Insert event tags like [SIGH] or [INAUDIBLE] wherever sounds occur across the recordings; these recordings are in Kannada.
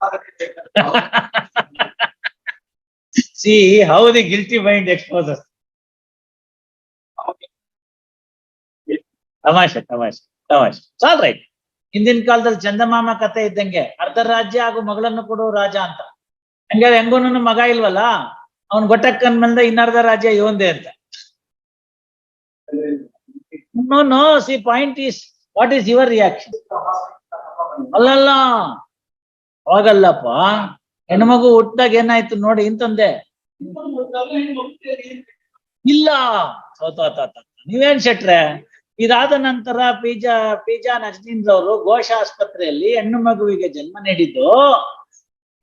[LAUGHS] See, how the guilty mind exposes. ತಮಾಷೆ ತಮಾಷೆ ಆಲ್ ರೈಟ್ ಹಿಂದಿನ ಕಾಲದಲ್ಲಿ ಚಂದಮಾಮ ಕತೆ ಇದ್ದಂಗೆ ಅರ್ಧ ರಾಜ್ಯ ಹಾಗೂ ಮಗಳನ್ನು ಕೊಡು ರಾಜ ಅಂತ. ಹಂಗಾರೆ ಹೆಂಗೋನು ಮಗ ಇಲ್ವಲ್ಲ? ಅವನ್ ಗೊಟ್ಟಕ್ಕನ್ ಮೇಲೆ ಇನ್ನರ್ಧ ರಾಜ್ಯ ಇವಂದೇ ಅಂತ. No no see point is what is your reaction ಅಲ್ಲಲ್ಲ. ಅವಾಗಲ್ಲಪ್ಪ ಹೆಣ್ಮಗು ಹುಟ್ಟಾಗ ಏನಾಯ್ತು ನೋಡಿ ಇಂತಂದೆ ಇಲ್ಲ. ನೀವೇನ್ ಶೆಟ್ರೆ? ಇದಾದ ನಂತರ ಪಿಜಾ ಪಿಜಾ ಅವರು ಘೋಷ ಆಸ್ಪತ್ರೆಯಲ್ಲಿ ಹೆಣ್ಣು ಮಗುವಿಗೆ ಜನ್ಮ ನೀಡಿದ್ದು.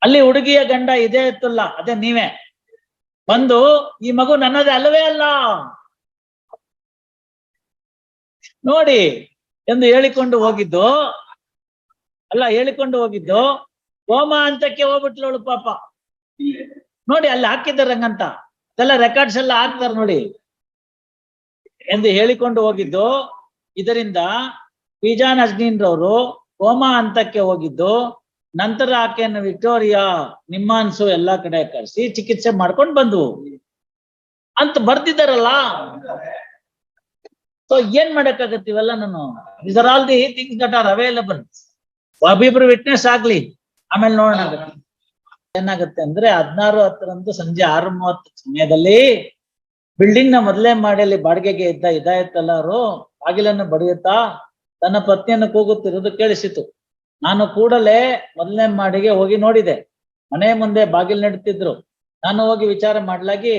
ಅಲ್ಲಿ ಹುಡುಗಿಯ ಗಂಡ ಇದೇ ಇತ್ತಲ್ಲ, ಅದೇ ನೀವೇ. ಬಂದು, ಈ ಮಗು ನನ್ನದೇ ಅಲ್ಲವೇ ಅಲ್ಲ? ನೋಡಿ, ಎಂದು ಹೇಳಿಕೊಂಡು ಹೋಗಿದ್ದು. ಅಲ್ಲ, ಹೇಳಿಕೊಂಡು ಹೋಗಿದ್ದು. ಹೋಮ ಅಂತಕ್ಕೆ ಹೋಗ್ಬಿಟ್ಲವಳು ಪಾಪ. ನೋಡಿ ಅಲ್ಲಿ ಹಾಕಿದ್ದಾರೆ ಹಂಗಂತ. ಎಲ್ಲ ರೆಕಾರ್ಡ್ಸ್ ಎಲ್ಲ ಹಾಕ್ತಾರೆ ನೋಡಿ. ಎಂದು ಹೇಳಿಕೊಂಡು ಹೋಗಿದ್ದು ಇದರಿಂದ ಪಿಜಾನ್ ನಜ್ನೀನ್ರವರು ಹೋಮ ಹಂತಕ್ಕೆ ಹೋಗಿದ್ದು ನಂತರ ಆಕೆಯನ್ನು ವಿಕ್ಟೋರಿಯಾ ನಿಮ್ಮಾನ್ಸು ಎಲ್ಲಾ ಕಡೆ ಕರೆಸಿ ಚಿಕಿತ್ಸೆ ಮಾಡ್ಕೊಂಡು ಬಂದ್ವು. ಅಂತ ಬರ್ದಿದ್ದಾರಲ್ಲ? ಸೊ ಏನ್ ಮಾಡಕ್ಕಾಗತ್ತೆ ಇವೆಲ್ಲ ನಾನು? Are all the things that are available ಒಬ್ಬಿಬ್ರು witness ಆಗ್ಲಿ. ಆಮೇಲೆ ನೋಡೋಣ. ಏನಾಗುತ್ತೆ ಅಂದ್ರೆ ಹದಿನಾರು ಹತ್ತರಂದು ಸಂಜೆ ಆರು ಮೂವತ್ತು ಸಮಯದಲ್ಲಿ ಬಿಲ್ಡಿಂಗ್ನ ಮೊದಲೇ ಮಾಡಿಯಲ್ಲಿ ಬಾಡಿಗೆಗೆ ಇದ್ದ ಇದಾಯತ್ತಲ್ಲ ಅವರು ಬಾಗಿಲನ್ನು ಬಡಿಯುತ್ತಾ ತನ್ನ ಪತ್ನಿಯನ್ನು ಕೂಗುತ್ತಿರುವುದು ಕೇಳಿಸಿತು. ನಾನು ಕೂಡಲೇ ಮೊದಲನೇ ಮಾಡಿಗೆ ಹೋಗಿ ನೋಡಿದೆ. ಮನೆ ಮುಂದೆ ಬಾಗಿಲು ನೆಡುತ್ತಿದ್ರು ನಾನು ಹೋಗಿ ವಿಚಾರ ಮಾಡ್ಲಾಗಿ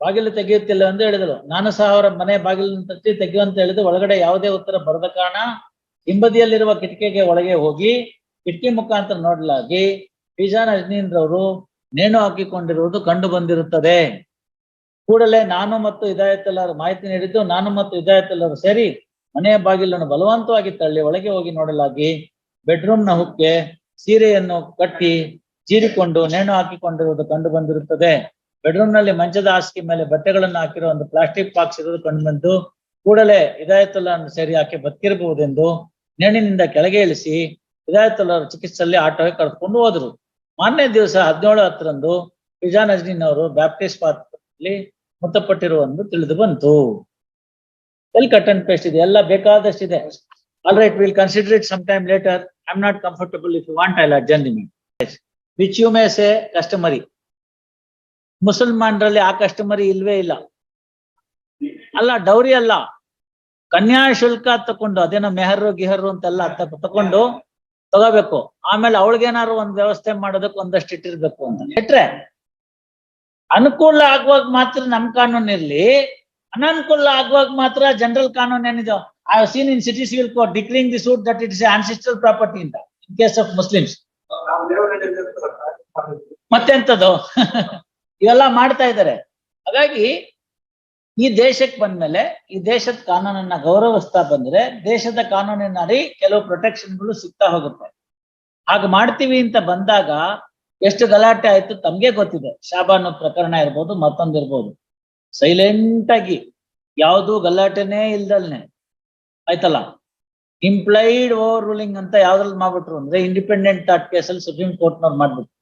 ಬಾಗಿಲು ತೆಗೆಯುತ್ತಿಲ್ಲ ಎಂದು ಹೇಳಿದರು. ನಾನು ಸಹ ಅವರ ಮನೆ ಬಾಗಿಲನ್ನು ತಟ್ಟಿ ತೆಗೆಯುವಂತ ಹೇಳಿದು ಒಳಗಡೆ ಯಾವುದೇ ಉತ್ತರ ಬರದ ಕಾರಣ ಹಿಂಬದಿಯಲ್ಲಿರುವ ಕಿಟಕಿಗೆ ಒಳಗೆ ಹೋಗಿ ಕಿಟಕಿ ಮುಖಾಂತರ ನೋಡಲಾಗಿ ಪಿಜಾ ರಜನೀಂದ್ರವರು ನೇಣು ಹಾಕಿಕೊಂಡಿರುವುದು ಕಂಡು ಬಂದಿರುತ್ತದೆ. ಕೂಡಲೇ ನಾನು ಮತ್ತು ಇದಾಯತ್ತಲ್ಲರು ಮಾಹಿತಿ ನೀಡಿದ್ದು, ನಾನು ಮತ್ತು ಇದಾಯತ್ತಲ್ಲರು ಸೇರಿ ಮನೆಯ ಬಾಗಿಲನ್ನು ಬಲವಂತವಾಗಿ ತಳ್ಳಿ ಒಳಗೆ ಹೋಗಿ ನೋಡಲಾಗಿ ಬೆಡ್ರೂಮ್ನ ಹುಕ್ಕೆ ಸೀರೆಯನ್ನು ಕಟ್ಟಿ ಚೀರಿಕೊಂಡು ನೇಣು ಹಾಕಿಕೊಂಡಿರುವುದು ಕಂಡು ಬಂದಿರುತ್ತದೆ. ಬೆಡ್ರೂಮ್ನಲ್ಲಿ ಮಂಚದ ಹಾಸಿಗೆ ಮೇಲೆ ಬಟ್ಟೆಗಳನ್ನು ಹಾಕಿರೋ ಒಂದು ಪ್ಲಾಸ್ಟಿಕ್ ಬಾಕ್ಸ್ ಇರೋದು ಕಂಡು ಬಂದು ಕೂಡಲೇ ಇದಾಯತುಲ್ಲನ್ನು ಸೇರಿ ಆಕೆ ಬದುಕಿರಬಹುದೆಂದು ನೇಣಿನಿಂದ ಕೆಳಗೆ ಇಳಿಸಿ ಇದಾಯತುಲ್ಲರ ಚಿಕಿತ್ಸೆಯಲ್ಲಿ ಆಟೋಗೆ ಕರೆದುಕೊಂಡು ಹೋದ್ರು. ಮಾನ್ಯ ದಿವಸ ಹದಿನೇಳು ಹತ್ತರಂದು ಪಿಜಾ ನಜ್ನಿನ್ ಅವರು ಬ್ಯಾಪ್ಟಿಸ್ಟ್ ಪಾತ್ರದಲ್ಲಿ ಮೃತಪಟ್ಟಿರುವಂದು ತಿಳಿದು ಬಂತು. ಎಲ್ಲಿ ಕಟ್ ಅಂಡ್ ಪೇಸ್ಟ್ ಇದೆ, ಎಲ್ಲ ಬೇಕಾದಷ್ಟಿದೆ all right will consider it some time later I am not comfortable if you want I adjourn which you may say customary ಮುಸಲ್ಮಾನರಲ್ಲಿ ಆ ಕಸ್ಟಮರಿ ಇಲ್ವೇ ಇಲ್ಲ. ಅಲ್ಲ, ಡೌರಿ ಅಲ್ಲ. ಕನ್ಯಾ ಶುಲ್ಕ ತಕೊಂಡು, ಅದೇನೋ ಮೆಹರು ಗಿಹರು ಅಂತೆಲ್ಲ ತಕೊಂಡು ತಗೋಬೇಕು. ಆಮೇಲೆ ಅವಳಿಗೇನಾದ್ರು ಒಂದ್ ವ್ಯವಸ್ಥೆ ಮಾಡೋದಕ್ಕೆ ಒಂದಷ್ಟು ಇಟ್ಟಿರ್ಬೇಕು ಅಂತ. ಇಟ್ರೆ ಅನುಕೂಲ ಆಗುವಾಗ ಮಾತ್ರ ನಮ್ ಕಾನೂನು ಇರ್ಲಿ. ಅನನುಕೂಲ ಆಗುವಾಗ ಮಾತ್ರ ಜನರಲ್ ಕಾನೂನು ಏನಿದೆ? I seen in city civil court declining the suit that it is ancestral property ಅಂತ ಇನ್ ಕೇಸ್ ಆಫ್ ಮುಸ್ಲಿಮ್ಸ್ ಮತ್ತೆಂತದ್ದು? [LAUGHS] ಇವೆಲ್ಲ ಮಾಡ್ತಾ ಇದ್ದಾರೆ. ಹಾಗಾಗಿ ಈ ದೇಶಕ್ಕೆ ಬಂದ್ಮೇಲೆ, ಈ ದೇಶದ ಕಾನೂನನ್ನ ಗೌರವಿಸ್ತಾ ಬಂದ್ರೆ, ದೇಶದ ಕಾನೂನಿನಡಿ ಕೆಲವು ಪ್ರೊಟೆಕ್ಷನ್ಗಳು ಸಿಗ್ತಾ ಹೋಗುತ್ತೆ. ಹಾಗೆ ಮಾಡ್ತೀವಿ ಅಂತ ಬಂದಾಗ, ಎಷ್ಟು ಗಲಾಟೆ ಆಯ್ತು ತಮ್ಗೆ ಗೊತ್ತಿದೆ. ಶಾಬಾನು ಪ್ರಕರಣ ಇರ್ಬೋದು, ಮತ್ತೊಂದು ಇರ್ಬೋದು. ಸೈಲೆಂಟ್ ಆಗಿ, ಯಾವುದು ಗಲಾಟೆನೇ ಇಲ್ದಲ್ನೆ. ಆಯ್ತಲ್ಲ? ಇಂಪ್ಲೈಡ್ ಓವರ್ ರೂಲಿಂಗ್ ಅಂತ ಯಾವ್ದ್ರಲ್ಲಿ ಮಾಡ್ಬಿಟ್ರು ಅಂದ್ರೆ ಇಂಡಿಪೆಂಡೆಂಟ್ ಥಾಟ್ ಕೇಸಲ್ಲಿ ಸುಪ್ರೀಂ ಕೋರ್ಟ್ ಕೋರ್ಟ್ನವ್ರು ಮಾಡ್ಬಿಟ್ರು.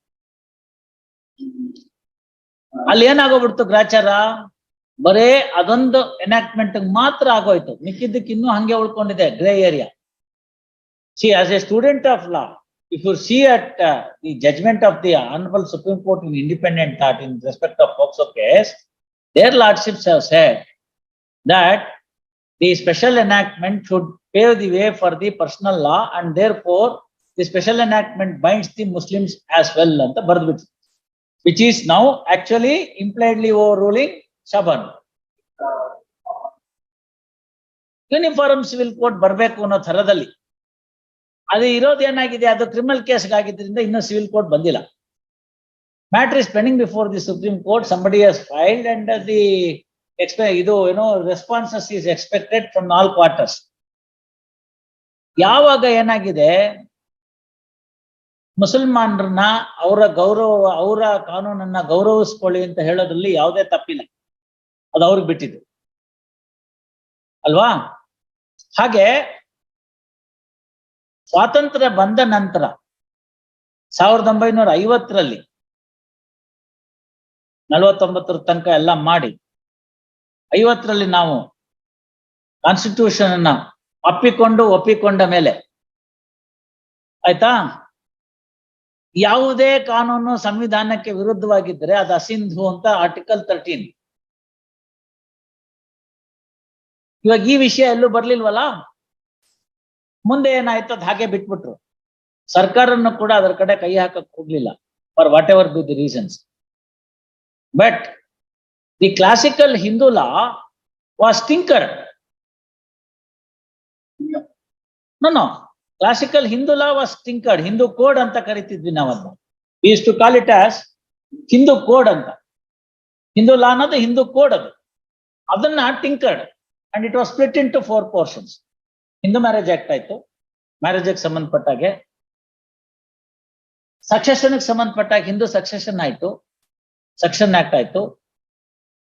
ಅಲ್ಲಿ ಏನಾಗೋಗ್ಬಿಡ್ತು ಗ್ರಾಚಾರ? ಬರೇ ಅದೊಂದು ಎನಾಕ್ಟ್ಮೆಂಟ್ ಮಾತ್ರ ಆಗೋಯ್ತು ಮಿಕ್ಕಿದ್ದಕ್ಕೆ ಇನ್ನೂ ಹಂಗೆ ಉಳ್ಕೊಂಡಿದೆ grey area see as a student of law if you see at the judgement of the honourable Supreme Court in Independent Thought in respect of POCSO case their lordships have said that the special enactment should pave the way for the personal law and therefore the special enactment binds the Muslims as well ಅಂತ ಬರ್ದ್ಬಿಟ್ಟು which is now actually impliedly overruling Shaban. Uniform civil court ಬರಬೇಕು ಅನ್ನೋ ಥರದಲ್ಲಿ. ಅದು ಇರೋದು ಏನಾಗಿದೆ? ಅದು ಕ್ರಿಮಿನಲ್ ಕೇಸ್ ಆಗಿದ್ರಿಂದ ಇನ್ನೂ ಸಿವಿಲ್ ಕೋರ್ಟ್ ಬಂದಿಲ್ಲ. Matter is pending before the supreme court somebody has filed and the ಎಕ್ಸ್ಪೆ ಇದು ಏನೋ responses is expected from all quarters ಯಾವಾಗ ಏನಾಗಿದೆ? ಮುಸಲ್ಮಾನರನ್ನ ಅವರ ಗೌರವ, ಅವರ ಕಾನೂನನ್ನ ಗೌರವಿಸ್ಕೊಳ್ಳಿ ಅಂತ ಹೇಳೋದ್ರಲ್ಲಿ ಯಾವುದೇ ತಪ್ಪಿಲ್ಲ. ಅದು ಅವ್ರಿಗೆ ಬಿಟ್ಟಿದ್ದು. ಅಲ್ವಾ? ಹಾಗೆ ಸ್ವಾತಂತ್ರ್ಯ ಬಂದ ನಂತರ ಸಾವಿರದ ಒಂಬೈನೂರ ಐವತ್ತರಲ್ಲಿ ನಲವತ್ತೊಂಬತ್ತರ ತನಕ ಎಲ್ಲ ಮಾಡಿ ಐವತ್ತರಲ್ಲಿ ನಾವು ಕಾನ್ಸ್ಟಿಟ್ಯೂಷನ್ ಅನ್ನ ಅಪ್ಪಿಕೊಂಡು ಒಪ್ಪಿಕೊಂಡ ಮೇಲೆ ಆಯ್ತಾ? ಯಾವುದೇ ಕಾನೂನು ಸಂವಿಧಾನಕ್ಕೆ ವಿರುದ್ಧವಾಗಿದ್ದರೆ ಅದು ಅಸಿಂಧು ಅಂತ ಆರ್ಟಿಕಲ್ ತರ್ಟೀನ್ ಇವಾಗ ಈ ವಿಷಯ ಎಲ್ಲೂ ಬರ್ಲಿಲ್ವಲ್ಲ? ಮುಂದೆ ಏನಾಯ್ತು ಅದ್ ಹಾಗೆ ಬಿಟ್ಬಿಟ್ರು. ಸರ್ಕಾರನ್ನು ಕೂಡ ಅದರ ಕಡೆ ಕೈ ಹಾಕಕ್ ಹೋಗ್ಲಿಲ್ಲ for whatever be the reasons but the classical Hindu law was tinker no classical Hindu law was tinkered Hindu code ಅಂತ ಕರಿತಿದ್ವಿ ನಾವನ್ನ is to call it as Hindu code ಅಂತ. ಹಿಂದೂ ಲಾ ಅನ್ನೋದು ಹಿಂದೂ ಕೋಡ್ ಅದು. ಅದನ್ನ tinkered and it was split into four portions Hindu marriage act ಆಯ್ತು. ಮ್ಯಾರೇಜ್ ಸಂಬಂಧಪಟ್ಟಾಗೆ ಸಕ್ಸೆಷನ್ಗೆ ಸಂಬಂಧಪಟ್ಟಾಗ ಹಿಂದೂ ಸಕ್ಸೆಷನ್ ಆಯ್ತು. ಸೆಕ್ಷನ್ ಆಕ್ಟ್ ಆಯ್ತು.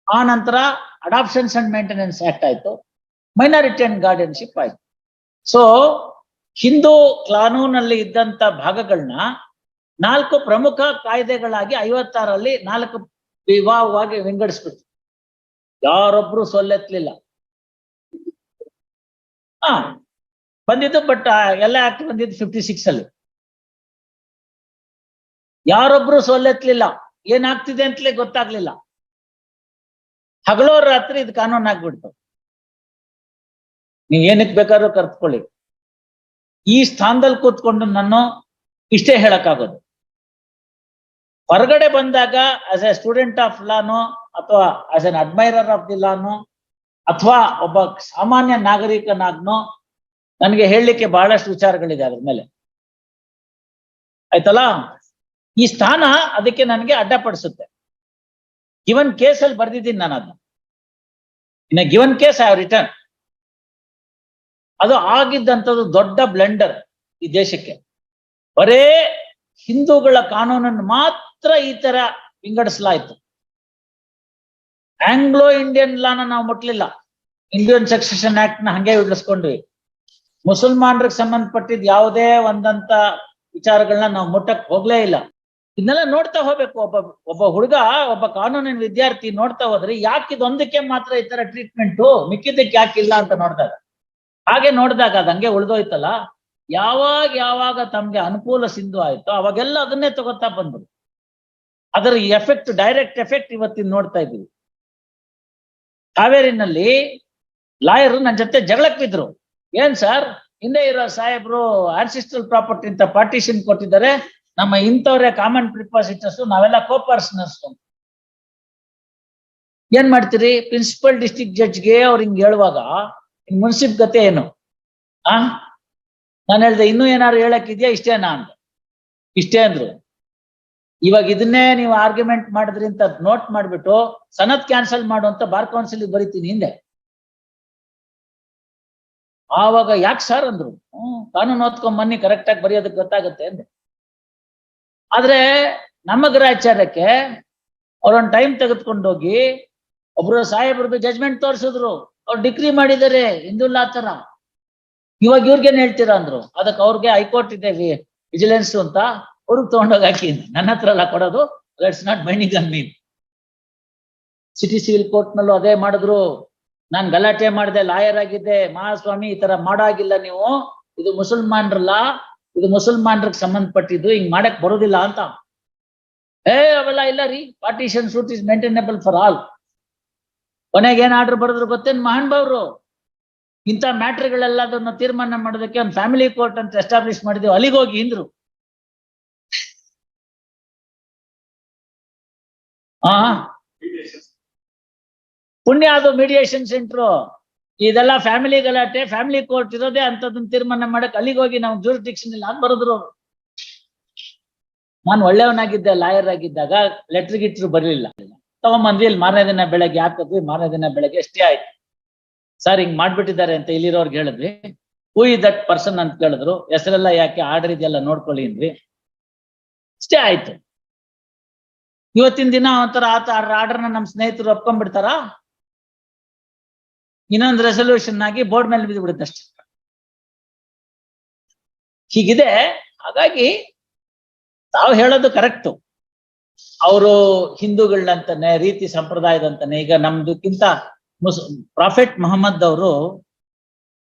ಆ ನಂತರ ಅಡಾಪ್ಷನ್ಸ್ ಅಂಡ್ ಮೇಂಟೆನೆನ್ಸ್ ಆಕ್ಟ್ ಆಯ್ತು. ಮೈನಾರಿಟಿ ಅಂಡ್ ಗಾರ್ಡಿಯನ್ಶಿಪ್ ಆಯ್ತು. ಸೊ ಹಿಂದೂ ಕಾನೂನಲ್ಲಿ ಇದ್ದಂತ ಭಾಗಗಳನ್ನ ನಾಲ್ಕು ಪ್ರಮುಖ ಕಾಯ್ದೆಗಳಾಗಿ ಐವತ್ತಾರಲ್ಲಿ ನಾಲ್ಕು ವಿವಾಹವಾಗಿ ವಿಂಗಡಿಸ್ಬಿಟ್ರು. ಯಾರೊಬ್ರು ಸೊಲ್ಲೆತ್ಲಿಲ್ಲ ಹಾ ಬಂದಿದ್ದು ಬಟ್ ಎಲ್ಲ ಆಕ್ಟ್ ಬಂದಿದ್ದು ಫಿಫ್ಟಿ ಸಿಕ್ಸ್ ಅಲ್ಲಿ. ಯಾರೊಬ್ರು ಸೋಲೆತ್ಲಿಲ್ಲ ಏನಾಗ್ತಿದೆ ಅಂತಲೇ ಗೊತ್ತಾಗ್ಲಿಲ್ಲ. ಹಗಲೋ ರಾತ್ರಿ ಇದು ಕಾನೂನು ಆಗ್ಬಿಡ್ತು. ನೀವು ಏನಕ್ಕೆ ಬೇಕಾದ್ರೂ ಕರ್ತ್ಕೊಳ್ಳಿ. ಈ ಸ್ಥಾನದಲ್ಲಿ ಕೂತ್ಕೊಂಡು ನಾನು ಇಷ್ಟೇ ಹೇಳಕ್ಕಾಗೋದು. ಹೊರಗಡೆ ಬಂದಾಗ ಆಸ್ ಎ ಸ್ಟೂಡೆಂಟ್ ಆಫ್ ಲಾನು ಅಥವಾ as an admirer of the ಲಾನೋ ಅಥವಾ ಒಬ್ಬ ಸಾಮಾನ್ಯ ನಾಗರಿಕನಾಗ್ನೋ ನನಗೆ ಹೇಳಲಿಕ್ಕೆ ಬಹಳಷ್ಟು ವಿಚಾರಗಳಿದೆ ಅದ್ರ ಮೇಲೆ. ಆಯ್ತಲ್ಲ? ಈ ಸ್ಥಾನ ಅದಕ್ಕೆ ನನಗೆ ಅಡ್ಡಪಡಿಸುತ್ತೆ. ಗಿವನ್ ಕೇಸ್ ಅಲ್ಲಿ ಬರ್ದಿದ್ದೀನಿ ನಾನು ಅದನ್ನ. In given case I return ಅದು ಆಗಿದ್ದಂಥದ್ದು ದೊಡ್ಡ ಬ್ಲೆಂಡರ್ ಈ ದೇಶಕ್ಕೆ. ಬರೇ ಹಿಂದೂಗಳ ಕಾನೂನನ್ನು ಮಾತ್ರ ಈ ತರ ವಿಂಗಡಿಸಲಾಯ್ತು. ಆಂಗ್ಲೋ ಇಂಡಿಯನ್ ಲಾನ ನಾವು ಮುಟ್ಲಿಲ್ಲ. ಇಂಡಿಯನ್ ಸಕ್ಸೆಷನ್ ಆಕ್ಟ್ನ ಹಂಗೆ ಉಳಿಸ್ಕೊಂಡ್ವಿ ಮುಸಲ್ಮಾನರಿಗೆ ಸಂಬಂಧಪಟ್ಟಿದ್ ಯಾವುದೇ ಒಂದಂತ ವಿಚಾರಗಳನ್ನ ನಾವು ಮುಟ್ಟಕ್ ಹೋಗ್ಲೇ ಇಲ್ಲ. ಇದನ್ನೆಲ್ಲ ನೋಡ್ತಾ ಹೋಗ್ಬೇಕು. ಒಬ್ಬ ಒಬ್ಬ ಹುಡುಗ, ಒಬ್ಬ ಕಾನೂನಿನ ವಿದ್ಯಾರ್ಥಿ ನೋಡ್ತಾ ಹೋದ್ರೆ ಯಾಕೆ ಇದೊಂದಕ್ಕೆ ಮಾತ್ರ ಈ ತರ ಟ್ರೀಟ್ಮೆಂಟು ಮಿಕ್ಕಿದ್ದಕ್ಕೆ ಇಲ್ಲ ಅಂತ ನೋಡಿದಾಗ. ಹಾಗೆ ನೋಡಿದಾಗ ಅದ್ ಹಂಗೆ ಉಳ್ದೋಯ್ತಲ್ಲ. ಯಾವಾಗ ಯಾವಾಗ ತಮ್ಗೆ ಅನುಕೂಲ ಸಿಂಧು ಆಯ್ತೋ ಅವಾಗೆಲ್ಲ ಅದನ್ನೇ ತಗೋತಾ ಬಂದ್ರು ಅದರ ಎಫೆಕ್ಟ್ ಡೈರೆಕ್ಟ್ ಎಫೆಕ್ಟ್ ಇವತ್ತಿನ ನೋಡ್ತಾ ಇದ್ದೀವಿ ಕಾವೇರಿನಲ್ಲಿ ಲಾಯರ್ ನನ್ನ ಜೊತೆ ಜಗಳಕ್ಕೆ ಬಿದ್ರು ಏನ್ ಸರ್? ಹಿಂದೆ ಇರೋ ಸಾಹೇಬ್ರು ಆನ್ಸಿಸ್ಟ್ರಲ್ ಪ್ರಾಪರ್ಟಿ ಅಂತ ಪಾರ್ಟಿಷನ್ ಕೊಟ್ಟಿದ್ದಾರೆ. ನಮ್ಮ ಇಂಥವ್ರೆ ಕಾಮನ್ ಪ್ರಿಪಾಸಿಟರ್ಸ್ ನಾವೆಲ್ಲ ಕೋಪರ್ಸ್ನರ್ಸ್ ಏನ್ ಮಾಡ್ತೀರಿ? ಪ್ರಿನ್ಸಿಪಲ್ ಡಿಸ್ಟ್ರಿಕ್ಟ್ ಜಡ್ಜ್ಗೆ ಅವ್ರು ಹಿಂಗ್ ಹೇಳುವಾಗ ಮುನ್ಸಿಪ್ ಗತೆ ಏನು? ಆ? ನಾನು ಹೇಳ್ದೆ, ಇನ್ನೂ ಏನಾದ್ರು ಇದೆಯಾ? ಇಷ್ಟೇನಾ? ಅಂತ ಇಷ್ಟೇ ಅಂದ್ರು. ಇವಾಗ ಇದನ್ನೇ ನೀವು ಆರ್ಗ್ಯುಮೆಂಟ್ ಮಾಡಿದ್ರಿ ಅಂತ ನೋಟ್ ಮಾಡ್ಬಿಟ್ಟು ಸನತ್ ಕ್ಯಾನ್ಸಲ್ ಮಾಡುವಂತ ಬಾರ್ ಕೌನ್ಸಿಲ್ ಬರೀತೀನಿ ಹಿಂದೆ. ಆವಾಗ ಯಾಕೆ ಸರ್ ಅಂದ್ರು? ಕಾನೂನು ಓದ್ಕೊಂಡ್ ಬನ್ನಿ ಕರೆಕ್ಟ್ ಆಗಿ ಬರೆಯೋದಕ್ಕೆ ಗೊತ್ತಾಗುತ್ತೆ ಅಂದೆ. ಆದ್ರೆ ನಮ್ಮ ಗ್ರಹಾಚಾರ್ಯಕ್ಕೆ ಅವ್ರೊಂದ್ ಟೈಮ್ ತೆಗೆದುಕೊಂಡೋಗಿ ಒಬ್ರು ಸಾಹೇಬ್ರದ್ದು ಜಜ್ಮೆಂಟ್ ತೋರಿಸಿದ್ರು. ಅವ್ರು ಡಿಗ್ರಿ ಮಾಡಿದ್ದಾರೆ ಹಿಂದುಲ್ಲಾ ಆತರ ಇವಾಗ ಇವ್ರಿಗೇನ್ ಹೇಳ್ತೀರಾ ಅಂದ್ರು? ಅದಕ್ಕೆ ಅವ್ರಿಗೆ ಹೈಕೋರ್ಟ್ ಇದೆ ವಿಜಿಲೆನ್ಸ್ ಅಂತ. ಅವ್ರಿಗೆ ತಗೊಂಡೋಗಿ ಹಾಕಿ ನನ್ನ ಹತ್ರ ಎಲ್ಲ ಕೊಡೋದು let's not binding I mean city civil court ನಲ್ಲೂ ಅದೇ ಮಾಡಿದ್ರು. ನಾನ್ ಗಲಾಟೆ ಮಾಡಿದೆ, ಲಾಯರ್ ಆಗಿದ್ದೆ, ಮಹಾಸ್ವಾಮಿ ಈ ತರ ಮಾಡಾಗಿಲ್ಲ ನೀವು. ಇದು ಮುಸಲ್ಮಾನ್ರಲ್ಲ, ಇದು ಮುಸಲ್ಮಾನ್ರಿಗೆ ಸಂಬಂಧಪಟ್ಟಿದ್ದು, ಹಿಂಗ್ ಮಾಡಕ್ ಬರೋದಿಲ್ಲ ಅಂತ. ಏ, ಅವೆಲ್ಲ ಇಲ್ಲ ರೀ. Partition suit is maintainable for all ಕೊನೆಗೆ ಏನ್ ಆರ್ಡರ್ ಬರೆದ್ರು ಗೊತ್ತೇನ್ ಮಹಾನ್ ಬಾವ್ರು? ಇಂಥ ಮ್ಯಾಟ್ರಿಗಳೆಲ್ಲದನ್ನ ತೀರ್ಮಾನ ಮಾಡೋದಕ್ಕೆ ಒಂದು ಫ್ಯಾಮಿಲಿ ಕೋರ್ಟ್ ಅಂತ ಎಸ್ಟಾಬ್ಲಿಷ್ ಮಾಡಿದೆವು. ಅಲ್ಲಿಗೆ ಹೋಗಿ ಇಂದ್ರು. ಪುಣ್ಯ ಅದು ಮೀಡಿಯೇಷನ್ ಸೆಂಟ್ರು ಇದೆಲ್ಲ ಫ್ಯಾಮಿಲಿ ಗಲಾಟೆ ಫ್ಯಾಮಿಲಿ ಕೋರ್ಟ್ ಇರೋದೇ ಅಂತದನ್ನ ತೀರ್ಮಾನ ಮಾಡಕ್ ಅಲ್ಲಿಗೆ ಹೋಗಿ ನಾವು ಜೂರಿಸ್ಡಿಕ್ಷನ್ ಇಲ್ಲ. ಅಂತ ಬರೆದ್ರು. ನಾನು ಒಳ್ಳೆಯವನಾಗಿದ್ದೆ ಲಾಯರ್ ಆಗಿದ್ದಾಗ ಲೆಟರ್ ಗಿಟ್ರು ಬರಲಿಲ್ಲ. ತಗೊಂಬಂದ್ವಿ ಇಲ್ಲಿ ಮಾರನೇ ದಿನ ಬೆಳಗ್ಗೆ ಹಾಕಿದ್ವಿ ಮಾರನೇ ದಿನ ಬೆಳಗ್ಗೆ ಅಷ್ಟೇ ಆಯ್ತು. ಸರ್ ಹಿಂಗ್ ಮಾಡ್ಬಿಟ್ಟಿದ್ದಾರೆ ಅಂತ ಇಲ್ಲಿರೋರ್ಗೆ ಹೇಳಿದ್ವಿ. ಹೂ ಇ ದಟ್ ಪರ್ಸನ್ ಅಂತ ಕೇಳಿದ್ರು. ಹೆಸರೆಲ್ಲ ಯಾಕೆ ಆರ್ಡರ್ ಇದೆಯಲ್ಲ ನೋಡ್ಕೊಳ್ಳಿ ಅಂದ್ವಿ. ಅಷ್ಟೇ ಆಯ್ತು. ಇವತ್ತಿನ ದಿನ ಒಂಥರ ಆತ ಆರ್ಡರ್ನ ನಮ್ಮ ಸ್ನೇಹಿತರು ಒಪ್ಕೊಂಡ್ಬಿಡ್ತಾರ? ಇನ್ನೊಂದು ರೆಸೊಲ್ಯೂಷನ್ ಆಗಿ ಬೋರ್ಡ್ ಮೇಲೆ ಬಿದ್ದು ಬಿಡುತ್ತೆ ಅಷ್ಟೇ. ಹೀಗಿದೆ. ಹಾಗಾಗಿ ತಾವು ಹೇಳೋದು ಕರೆಕ್ಟು ಅವರು ಹಿಂದೂಗಳಂತಾನೆ, ರೀತಿ ಸಂಪ್ರದಾಯದಂತಾನೆ, ಈಗ ನಮ್ದುಕ್ಕಿಂತ ಮುಸ್ ಪ್ರಾಫೆಟ್ ಮೊಹಮ್ಮದ್ ಅವರು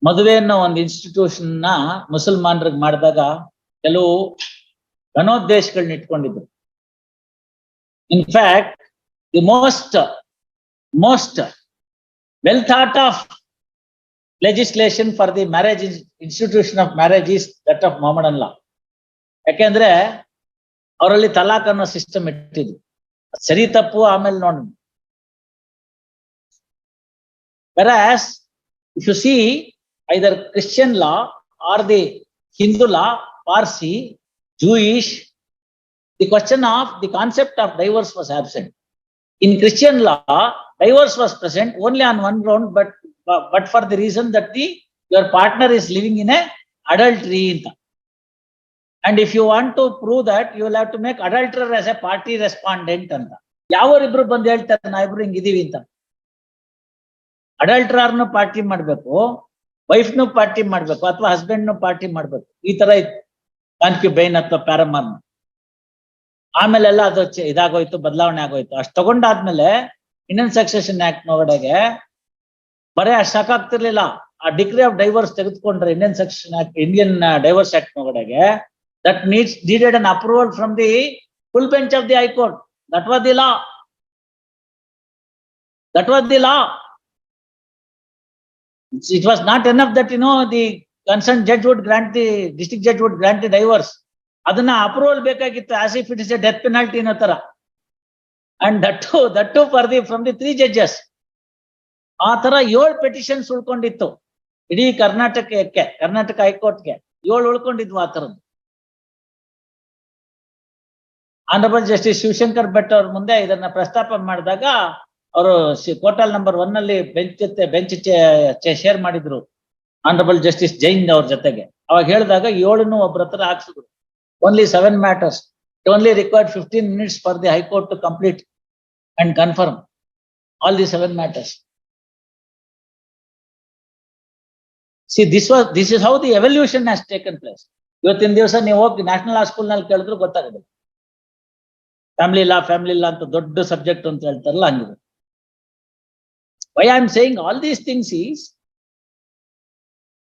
ಮದುವೆ ಅನ್ನೋ ಒಂದು ಇನ್ಸ್ಟಿಟ್ಯೂಷನ್ನ ಮುಸಲ್ಮಾನರಿಗೆ ಮಾಡಿದಾಗ ಕೆಲವು ಘನೋದ್ದೇಶಗಳನ್ನ ಇಟ್ಕೊಂಡಿದ್ರು. in fact the most most well thought of legislation for the marriage institution of marriage is that of Mohammad ಅಲ್ಲಾ ಯಾಕೆಂದ್ರೆ ಅವರಲ್ಲಿ ತಲಾಕ್ ಅನ್ನೋ ಸಿಸ್ಟಮ್ ಇಟ್ಟಿದ್ರು ಅದ್ ಸರಿ ತಪ್ಪು ಆಮೇಲೆ ನೋಡೋಣ whereas if you see either Christian law or the Hindu law, Parsi, Jewish, the question of the concept of divorce was absent. In Christian law, divorce was present only on one ground, but but for the reason that the your partner is living in a adultery. And if you want to prove that, you will have to make adulterer as a party respondent ಅಂತ. ಯಾವರಿಬ್ರು ಬಂದು ಹೇಳ್ತಾರೆ ನಾ ಇಬ್ರು ಹಿಂಗಿದೀವಿ ಅಂತ. ಅಡಲ್ಟ್ರಾರ್ನು ಪಾರ್ಟಿ ಮಾಡ್ಬೇಕು ವೈಫ್ನು ಪಾರ್ಟಿ ಮಾಡ್ಬೇಕು ಅಥವಾ ಹಸ್ಬೆಂಡ್ನು ಪಾರ್ಟಿ ಆಮೇಲೆಲ್ಲ ಅದು ಇದಾಗೋಯ್ತು, ಬದಲಾವಣೆ ಆಗೋಯ್ತು. ಅಷ್ಟು ತಗೊಂಡಾದ್ಮೇಲೆ ಇಂಡಿಯನ್ ಸಕ್ಸೆಷನ್ ಆಕ್ಟ್ ಒಳಗಡೆ ಬರೇ ಅಷ್ಟು ಸಾಕಾಗ್ತಿರ್ಲಿಲ್ಲ. ಆ ಡಿಗ್ರಿ ಆಫ್ ಡೈವರ್ಸ್ ತೆಗೆದುಕೊಂಡ್ರೆ Indian section act Indian divorce act ಒಳಗಡೆ that needs needed an approval from the full bench of the high court that was the law that was the law it was not an of that you know the concern judge would grant the district judge would grant the divorce. ಅದನ್ನ ಅಪ್ರೂವಲ್ ಬೇಕಾಗಿತ್ತು. As if it is a death penalty ಅನ್ನೋ ತರ. And that that for the from the three judges ಆ ತರ ಏಳು ಪೆಟಿಷನ್ಸ್ ಉಳ್ಕೊಂಡಿತ್ತು. ಇಡೀ ಕರ್ನಾಟಕಕ್ಕೆ, ಕರ್ನಾಟಕ ಹೈಕೋರ್ಟ್ಗೆ ಏಳು ಉಳ್ಕೊಂಡಿದ್ವು ಆ ತರದ್ದು. ಆನರಬಲ್ ಜಸ್ಟಿಸ್ ಶಿವಶಂಕರ್ ಭಟ್ ಅವ್ರ ಮುಂದೆ ಇದನ್ನ ಪ್ರಸ್ತಾಪ ಮಾಡಿದಾಗ ಅವರು ಕೋಟಲ್ ನಂಬರ್ ಒನ್ ಅಲ್ಲಿ ಬೆಂಚ್ ಬೆಂಚ್ ಶೇರ್ ಮಾಡಿದ್ರು. ಆನರಬಲ್ ಜಸ್ಟಿಸ್ ಜೈನ್ ಅವ್ರ ಜೊತೆಗೆ. ಅವಾಗ ಹೇಳಿದಾಗ ಏಳನ್ನು ಒಬ್ಬರ ಹತ್ರ ಹಾಕ್ಸಿದ್ರು. Only seven matters only required fifteen minutes for the high court to complete and confirm all the seven matters see this was this is how the evolution has taken place ಇವತ್ತಿನ ದಿವಸ ನೀವು ಹೋಗಿ ನ್ಯಾಷನಲ್ ಆ ಸ್ಕೂಲ್ನಲ್ಲಿ ಕೇಳಿದ್ರು ಗೊತ್ತಾಗೋದಿಲ್ಲ ಫ್ಯಾಮಿಲಿ ಲಾ ಫ್ಯಾಮಿಲಿ ಲಾ ಅಂತ ದೊಡ್ಡ ಸಬ್ಜೆಕ್ಟ್ ಅಂತ ಹೇಳ್ತಾರಲ್ಲ ಹಂಗಿದೆ. Why I am saying all these things is,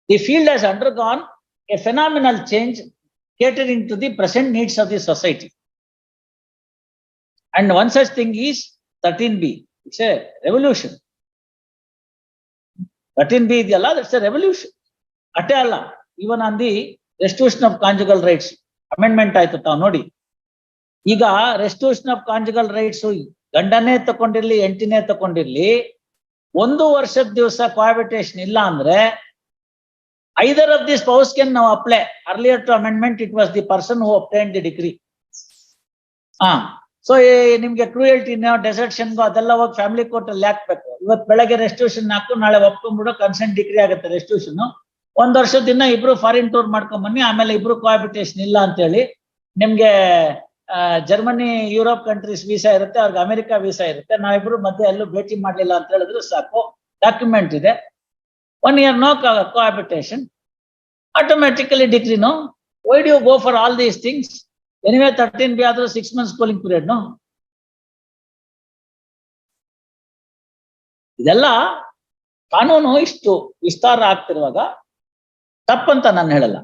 the field has undergone a phenomenal change catering to the present needs of the society. And one such thing is 13B. It's a revolution. 13B is the Allah, that's a revolution. ಅಷ್ಟೇ Allah, even on the restitution of conjugal rights amendment ಆಯ್ತು ತಾವು ನೋಡಿ ಈಗ restitution of conjugal rights ಗಂಡನೇ ತಕೊಂಡಿರ್ಲಿ ಎಂಟಿನೇ ತಕೊಂಡಿರ್ಲಿ ಒಂದು ವರ್ಷದ ದಿವಸ ಕೋಹಾಬಿಟೇಷನ್ ಇಲ್ಲ ಅಂದ್ರೆ either of the spouse can ನಾವು apply earlier to amendment it was the person who obtain the degree ಹಾ. ಸೊ ನಿಮ್ಗೆ ಕ್ರೂಯಲ್ಟಿನ ಡೆಸರ್ಷನ್ಗು ಅದೆಲ್ಲ ಹೋಗಿ ಫ್ಯಾಮಿಲಿ ಕೋರ್ಟ್ ಅಲ್ಲಿ ಹಾಕ್ಬೇಕು. ಇವತ್ತು ಬೆಳಗ್ಗೆ ರೆಸ್ಟ್ಯೂಷನ್ ಹಾಕು, ನಾಳೆ ಒಪ್ಕೊಂಡ್ಬಿಡು ಕನ್ಸೆಂಟ್ ಡಿಗ್ರಿ ಆಗುತ್ತೆ ರೆಸ್ಟ್ಯೂಷನ್ ಒಂದ್ ವರ್ಷದಿಂದ ಇಬ್ರು ಫಾರಿನ್ ಟೂರ್ ಮಾಡ್ಕೊಂಡ್ ಬನ್ನಿ, ಆಮೇಲೆ ಇಬ್ರು ಕೋಹಾಬಿಟೇಷನ್ ಇಲ್ಲ ಅಂತ ಹೇಳಿ ನಿಮ್ಗೆ ಜರ್ಮನಿ ಯುರೋಪ್ ಕಂಟ್ರೀಸ್ ವೀಸಾ ಇರುತ್ತೆ, ಅವ್ರಿಗೆ ಅಮೆರಿಕ ವೀಸಾ ಇರುತ್ತೆ. ನಾವಿಬ್ರು ಮಧ್ಯೆ ಎಲ್ಲೂ ಭೇಟಿ ಮಾಡ್ಲಿಲ್ಲ ಅಂತ ಹೇಳಿದ್ರು ಸಾಕು. ಡಾಕ್ಯುಮೆಂಟ್ ಇದೆ. One year no cohabitation automatically ಡಿಗ್ರಿನು why do you go for all these things? Anyway thirteen B ಆದ್ರೂ six months cooling period no ಇದೆಲ್ಲ ಕಾನೂನು ಇಷ್ಟು ವಿಸ್ತಾರ ಆಗ್ತಿರುವಾಗ ತಪ್ಪಂತ ನಾನು ಹೇಳಲ್ಲ.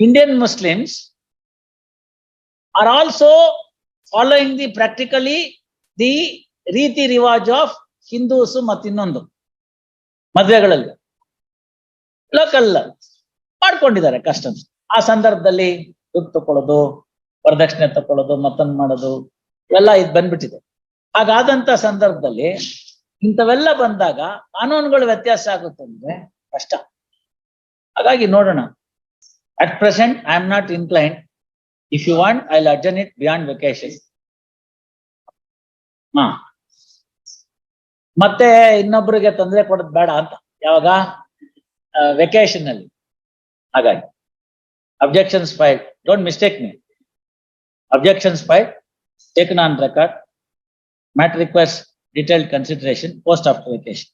Indian Muslims are also following the practically the ರೀತಿ ರಿವಾಜ್ ಆಫ್ ಹಿಂದೂಸ್ ಮತ್ತಿನ್ನೊಂದು ಇನ್ನೊಂದು ಮದ್ವೆಗಳಲ್ಲಿ. ಲೋಕಲ್ ಮಾಡ್ಕೊಂಡಿದ್ದಾರೆ ಕಸ್ಟಮ್ಸ್ ಆ ಸಂದರ್ಭದಲ್ಲಿ ದುಡ್ಡು ತಕೊಳ್ಳೋದು, ವರದಕ್ಷಿಣೆ ತಕೊಳ್ಳೋದು, ಮತ್ತೊಂದು ಮಾಡೋದು ಎಲ್ಲ ಇದು ಬಂದ್ಬಿಟ್ಟಿದೆ. ಹಾಗಾದಂತ ಸಂದರ್ಭದಲ್ಲಿ ಇಂಥವೆಲ್ಲ ಬಂದಾಗ ಕಾನೂನುಗಳು ವ್ಯತ್ಯಾಸ ಆಗುತ್ತೆ ಅಂದ್ರೆ ಕಷ್ಟ. ಹಾಗಾಗಿ ನೋಡೋಣ. At present I am not incline if you want I adjourn it beyond vacation ಹಾ. ಮತ್ತೆ ಇನ್ನೊಬ್ಬರಿಗೆ ತೊಂದರೆ ಕೊಡೋದು ಬೇಡ ಅಂತ. ಯಾವಾಗ? ವೆಕೇಶನ್ ಅಲ್ಲಿ ಹಾಗಾಗಿ objections file don't mistake me objections file taken on record mat request detailed consideration post after vacation.